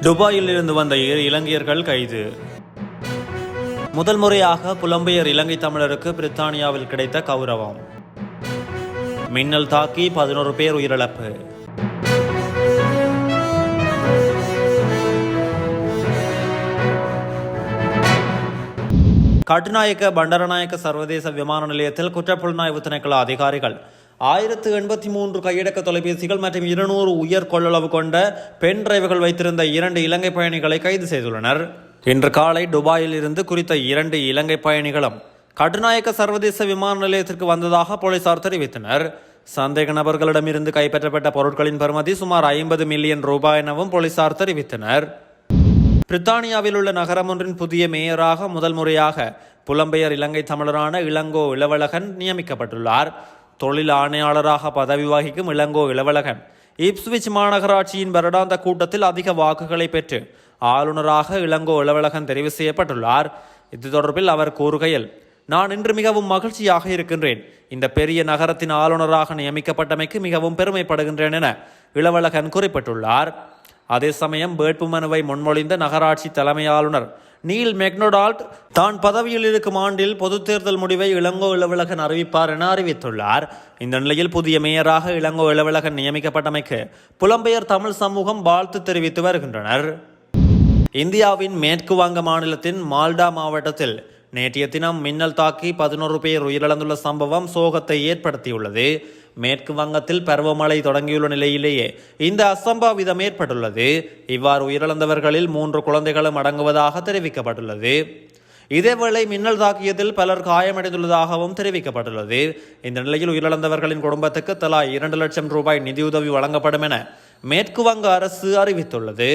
துபாயில் இருந்து வந்த ஏழு இலங்கையர்கள் கைது. முதல் முறையாக புலம்பெயர் இலங்கை தமிழருக்கு பிரித்தானியாவில் கிடைத்த கௌரவம். மின்னல் தாக்கி பதினோரு பேர் உயிரிழப்பு. கட்டுநாயக்க பண்டரநாயக்க சர்வதேச விமான நிலையத்தில் குற்றப்புலனாய்வு திணைக்கள அதிகாரிகள் ஆயிரத்து எண்பத்தி மூன்று கையடக்க தொலைபேசிகள் மற்றும் இருநூறு உயர் கொள்ளளவு கொண்ட பென் டிரைவுகள் வைத்திருந்த இரண்டு இலங்கை பயணிகளை கைது செய்துள்ளனர். இன்று காலை துபாயில் இருந்து குறித்த இரண்டு இலங்கை பயணிகளும் கட்டுநாயக்க சர்வதேச விமான நிலையத்திற்கு வந்ததாக போலீசார் தெரிவித்தனர். சந்தேக நபர்களிடமிருந்து கைப்பற்றப்பட்ட பொருட்களின் பெறுமதி சுமார் ஐம்பது மில்லியன் ரூபாய் எனவும் போலீசார் தெரிவித்தனர். பிரித்தானியாவில் உள்ள நகரம் ஒன்றின் புதிய மேயராக முதல் முறையாக புலம்பெயர் இலங்கை தமிழரான இளங்கோ இளவழகன் நியமிக்கப்பட்டுள்ளார். தொழில் ஆணையாளராக பதவி வகிக்கும் இளங்கோ இளவழகன் இப்ஸ்விச் மாநகராட்சியின் வருடாந்த கூட்டத்தில் அதிக வாக்குகளை பெற்று ஆளுநராக இளங்கோ இளவழகன் தெரிவு செய்யப்பட்டுள்ளார். இது தொடர்பில் அவர் கூறுகையில் நான் இன்று மிகவும் மகிழ்ச்சியாக இருக்கின்றேன். இந்த பெரிய நகரத்தின் ஆளுநராக நியமிக்கப்பட்டமைக்கு மிகவும் பெருமைப்படுகின்றேன் என இளவழகன் குறிப்பிட்டுள்ளார். அதே சமயம் வேட்புமனுவை முன்மொழிந்த நகராட்சி தலைமை ஆளுநர் நீல் மெக்னொடால்ட் தான் பதவியில் இருக்கும் ஆண்டில் பொதுத் தேர்தல் முடிவை இளங்கோ இளவழகன் அறிவிப்பார் என அறிவித்துள்ளார். இந்த நிலையில் புதிய மேயராக இளங்கோ இளவழகன் நியமிக்கப்பட்டமைக்கு புலம்பெயர் தமிழ் சமூகம் வாழ்த்து தெரிவித்து வருகின்றனர். இந்தியாவின் மேற்கு வங்க மாநிலத்தின் மால்டா மாவட்டத்தில் நேற்றைய தினம் மின்னல் தாக்கி பதினோரு பேர் உயிரிழந்துள்ள சம்பவம் சோகத்தை ஏற்படுத்தியுள்ளது. மேற்கு வங்கத்தில் பருவமழை தொடங்கியுள்ள நிலையிலேயே இந்த அசம்பாவிதம் ஏற்பட்டுள்ளது. இவ்வாறு உயிரிழந்தவர்களில் மூன்று குழந்தைகளும் அடங்குவதாக தெரிவிக்கப்பட்டுள்ளது. இதேவேளை மின்னல் தாக்கியதில் பலர் காயமடைந்துள்ளதாகவும் தெரிவிக்கப்பட்டுள்ளது. இந்த நிலையில் உயிரிழந்தவர்களின் குடும்பத்துக்கு தலா இரண்டு லட்சம் ரூபாய் நிதியுதவி வழங்கப்படும் என மேற்கு வங்க அரசு அறிவித்துள்ளது.